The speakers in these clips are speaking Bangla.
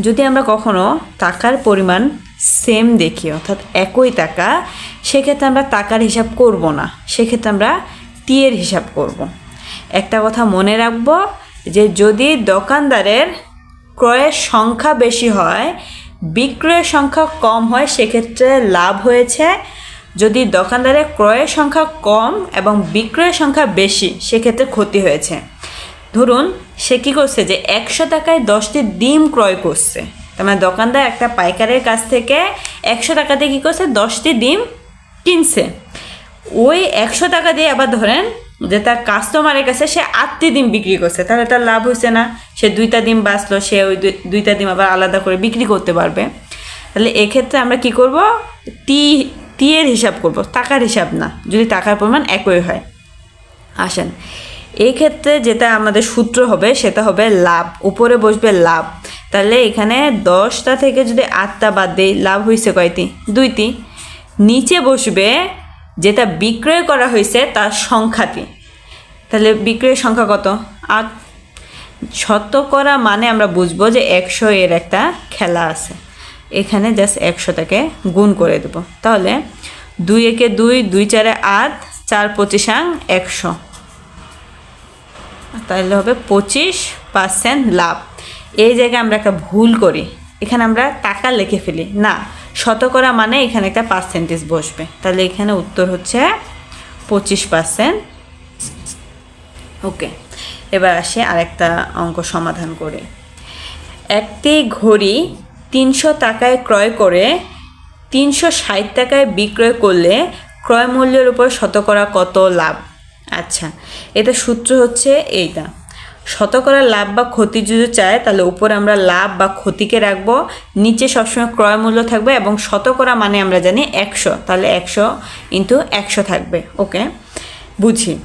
যদি আমরা কখনো টাকার পরিমাণ সেম দেখি, অর্থাৎ একই টাকা, সেক্ষেত্রে আমরা টাকার হিসাব করব না। সেক্ষেত্রে আমরা টি এর হিসাব করব। একটা কথা মনে রাখব যে যদি দোকানদারের ক্রয়ের সংখ্যা বেশি হয়, বিক্রয়ের সংখ্যা কম হয়, সেক্ষেত্রে লাভ হয়েছে। যদি দোকানদারের ক্রয়ের সংখ্যা কম এবং বিক্রয়ের সংখ্যা বেশি, সেক্ষেত্রে ক্ষতি হয়েছে। ধরুন সে কী করছে যে একশো টাকায় দশটি ডিম ক্রয় করছে? তার মানে দোকানদার একটা পাইকারের কাছ থেকে একশো টাকাতে কী করছে? দশটি ডিম কিনছে। ওই একশো টাকা দিয়ে আবার ধরেন যে তার কাস্টমারের কাছে সে আটটি ডিম বিক্রি করছে, তাহলে তার লাভ হয়েছে না। সে দুইটা ডিম বাঁচলো, সে ওই দুইটা ডিম আবার আলাদা করে বিক্রি করতে পারবে। তাহলে এক্ষেত্রে আমরা কি করব? টি টিয়ের হিসাব করব, টাকার হিসাব না, যদি টাকার পরিমাণ একই হয়। আসেন। এই ক্ষেত্রে যেটা আমাদের সূত্র হবে, সেটা হবে লাভ। উপরে বসবে লাভ। তাহলে এখানে দশটা থেকে যদি আটটা বাদ দেই, লাভ হয়েছে কয়টি? দুইটি। নিচে বসবে যেটা বিক্রয় করা হয়েছে তার সংখ্যাটি। তাহলে বিক্রয়ের সংখ্যা কত? আট। শতকরা মানে আমরা বুঝব যে একশো এর একটা খেলা আছে। এখানে জাস্ট একশোটাকে গুণ করে দেবো। তাহলে দুই একে দুই দুই চারে আট, চার পঁচিশাং একশো। তাহলে হবে পঁচিশ পার্সেন্ট লাভ। এই জায়গায় আমরা একটা ভুল করি। এখানে আমরা টাকা লিখে ফেলি। না, শতকরা মানে এখানে একটা পার্সেন্টেজ বসবে। তাহলে এখানে উত্তর হচ্ছে পঁচিশ পার্সেন্ট ওকে এবার আসি আরেকটা অঙ্ক সমাধান করে। একটি ঘড়ি তিনশো টাকায় ক্রয় করে, তিনশো ষাট টাকায় বিক্রয় করলে ক্রয় মূল্যের উপর শতকরা কত লাভ? আচ্ছা এটা সূত্র হচ্ছে এইটা। শতকরা লাভ বা ক্ষতি যদি চায়, তাহলে উপরে আমরা লাভ বা ক্ষতিকে রাখব, নিচে সবসময় ক্রয় মূল্য থাকবে এবং শতকরা মানে আমরা জানি একশো, তাহলে একশো ইন্টু একশো থাকবে, ওকে? বুঝি।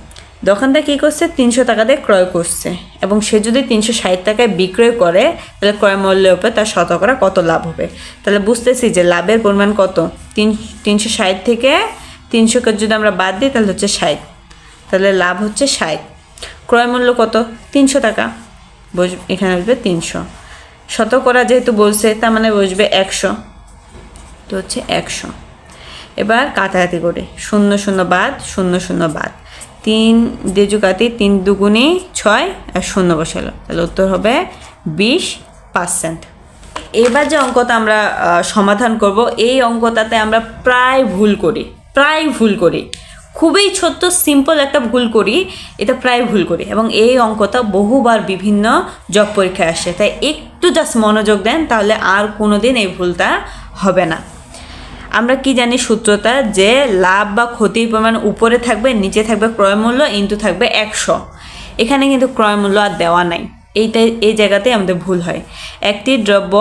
দোকানদার কী করছে? তিনশো টাকা দিয়ে ক্রয় করছে এবং সে যদি তিনশো ষাট টাকায় বিক্রয় করে, তাহলে ক্রয় মূল্যের উপরে তার শতকরা কত লাভ হবে? তাহলে বুঝতেছি যে লাভের পরিমাণ কত? তিন, তিনশো ষাট থেকে তিনশোকে যদি আমরা বাদ দিই, তাহলে হচ্ছে ষাট। তাহলে লাভ হচ্ছে ষাট। ক্রয় মূল্য কত? তিনশো টাকা। বস এখানে আসবে তিনশো। শতকরা যেহেতু বলছে, তার মানে বসবে একশো। তো হচ্ছে একশো। এবার কাটাকাটি করে। শূন্য শূন্য বাদ, শূন্য শূন্য বাদ। তিন দেজুকাতি তিন দুগুণে ছয় আর শূন্য বসালো। তাহলে উত্তর হবে বিশ পার্সেন্ট। এবার যে অঙ্কটা আমরা সমাধান করব, এই অঙ্কটাতে আমরা প্রায় ভুল করি। প্রায় ভুল করি। খুবই ছোট্ট সিম্পল একটা ভুল করি, এটা প্রায় ভুল করি এবং এই অঙ্কটা বহুবার বিভিন্ন জব পরীক্ষায় আসে। তাই একটু জাস্ট মনোযোগ দেন, তাহলে আর কোনো দিন এই ভুলটা হবে না। আমরা কি জানি সূত্রটা, যে লাভ বা ক্ষতির পরিমাণ উপরে থাকবে, নিচে থাকবে ক্রয় মূল্য ইন্টু থাকবে একশো। এখানে কিন্তু ক্রয় মূল্য আর দেওয়া নাই। এইটাই, এই জায়গাতেই আমাদের ভুল হয়। একটি দ্রব্য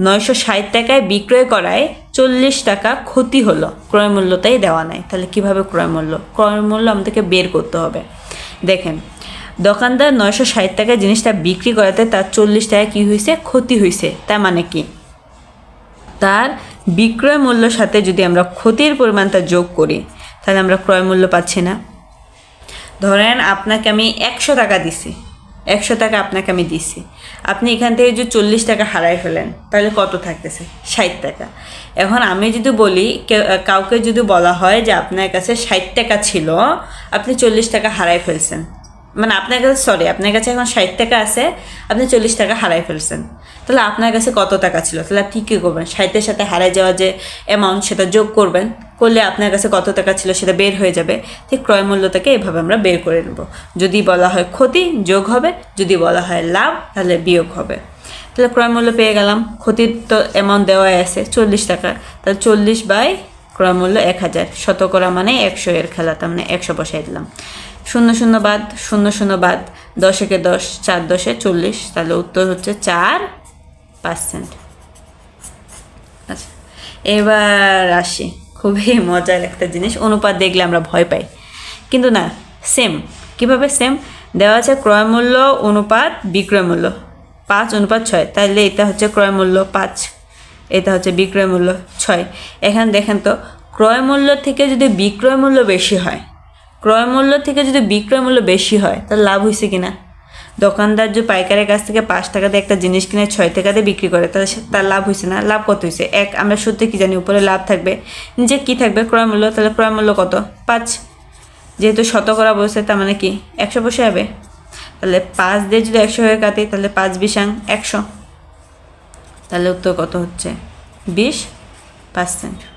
নয়শো ষাট টাকায় বিক্রয় করায় চল্লিশ টাকা ক্ষতি হলো। ক্রয় মূল্যটাই দেওয়া নাই। তাহলে কীভাবে ক্রয় মূল্য? ক্রয় মূল্য আমাদেরকে বের করতে হবে। দেখেন, দোকানদার নয়শো ষাট টাকায় জিনিসটা বিক্রি করাতে তার চল্লিশ টাকা কী হয়েছে? ক্ষতি হয়েছে। তার মানে কি? তার বিক্রয় মূল্যর সাথে যদি আমরা ক্ষতির পরিমাণটা যোগ করি, তাহলে আমরা ক্রয় মূল্য পাচ্ছি না। ধরেন আপনাকে আমি একশো টাকা দিছি। একশো টাকা আপনাকে আমি দিছি। আপনি এখান থেকে যদি চল্লিশ টাকা হারাই ফেলেন, তাহলে কত থাকতেছে? ষাট টাকা। এখন আমি যদি বলি কেউ- কাউকে যদি বলা হয় যে আপনার কাছে ষাট টাকা ছিল, আপনি চল্লিশ টাকা হারাই ফেলছেন। মানে আপনার কাছে সরি আপনার কাছে এখন ষাট টাকা আছে, আপনি চল্লিশ টাকা হারাই ফেলছেন। তাহলে আপনার কাছে কত টাকা ছিল? তাহলে আপনি কী করবেন? ষাটের সাথে হারাই যাওয়া যে অ্যামাউন্ট সেটা যোগ করবেন করলে আপনার কাছে কত টাকা ছিল সেটা বের হয়ে যাবে, ঠিক ক্রয় মূল্যটাকে এভাবে আমরা বের করে নেব। যদি বলা হয় ক্ষতি, যোগ হবে, যদি বলা হয় লাভ, তাহলে বিয়োগ হবে। তাহলে ক্রয় মূল্য পেয়ে গেলাম। ক্ষতির তো অ্যামাউন্ট দেওয়াই আছে, চল্লিশ টাকা। তাহলে চল্লিশ বাই ক্রয় মূল্য এক হাজার। শতকরা মানে একশো এর খেলা, তার মানে একশো বসাই দিলাম। শূন্য শূন্য বাদ, শূন্য শূন্য বাদ দশেকে দশ, চার দশে চল্লিশ। তাহলে উত্তর হচ্ছে চার পার্সেন্ট। আচ্ছা এবার আসি। খুবই মজার একটা জিনিস। অনুপাত দেখলে আমরা ভয় পাই। কিন্তু না সেম কীভাবে সেম দেওয়া আছে ক্রয় মূল্য, অনুপাত, বিক্রয় মূল্য। পাঁচ, অনুপাত ছয়। তাহলে এটা হচ্ছে ক্রয় মূল্য পাঁচ। এটা হচ্ছে বিক্রয় মূল্য ছয়। এখানে দেখেন তো, ক্রয় মূল্য থেকে যদি বিক্রয় মূল্য বেশি হয়, ক্রয় মূল্য থেকে যদি বিক্রয় মূল্য বেশি হয়, তাহলে লাভ হয়েছে কিনা? দোকানদার যে পাইকারের কাছ থেকে পাঁচ টাকা দিয়ে একটা জিনিস কিনে ছয় টাকা দিয়ে বিক্রি করে, তাহলে তার লাভ হয়েছে না। লাভ কত হয়েছে এক, আমরা সত্যি কি জানি উপরে লাভ থাকবে। নিচে কি থাকবে? ক্রয় মূল্য, তাহলে ক্রয় মূল্য কত? পাঁচ। যেহেতু শতকরা বলছে তার মানে কি? একশো বসে যাবে তাহলে পাঁচ দিয়ে যদি একশো হয়ে কাটি, তাহলে পাঁচ বিশাং একশো। তাহলে উত্তর কত হচ্ছে? বিশ পার্সেন্ট।